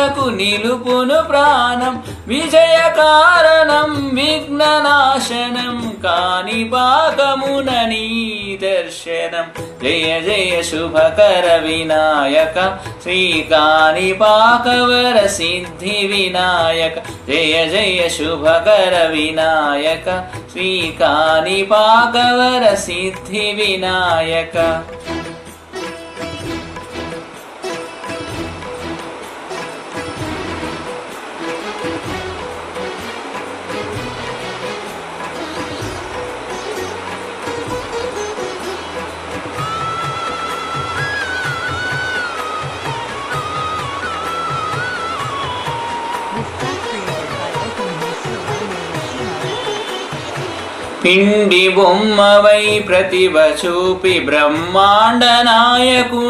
ధర్మదేవతకు నిలుపును ప్రాణం విజయ కారణం విఘ్ననాశనం కాని పాకమున నీ దర్శనం జయ జయ శుభకర వినాయక శ్రీకాని పాకవర సిద్ధి వినాయక జయ జయ శుభకర వినాయక శ్రీకాని పాకవర సిద్ధి వినాయక పిండి బొమ్మవై ప్రతిభ చూపి బ్రహ్మాండ నాయకుడవైనావు.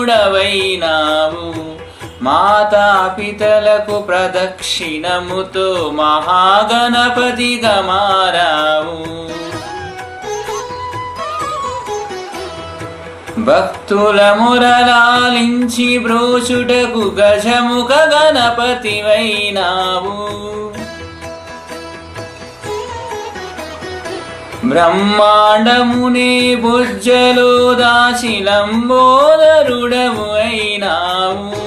మాతా పితలకు ప్రదక్షిణముతో మహాగణపతిగా మారావు. భక్తుల మురలాలించి బ్రోచుటకు గజముఖ గణపతివైనావు. బ్రహ్మాండముని బుజ్జలో దాశిలంబోదరుడవు అయినావు.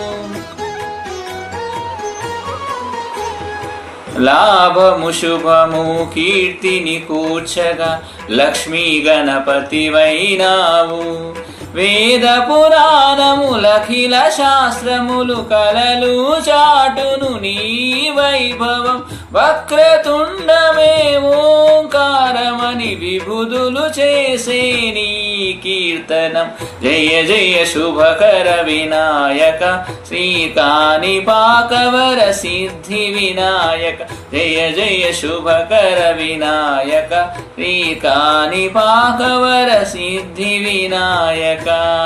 లాభము శుభము కీర్తిని కూర్చగా లక్ష్మీ గణపతివైనావు. వేద పురాణములఖిల శాస్త్రములు కలలు చాటును నీ వైభవం. వక్రతుండమే ఓంకారమని విభుదులు చేసే నీ కీర్తనం. జయ జయ శుభకర వినాయక శ్రీకాని పాకవర సిద్ధి వినాయక. జయ జయ శుభకర వినాయక శ్రీకాని పాకవర సిద్ధి వినాయక. か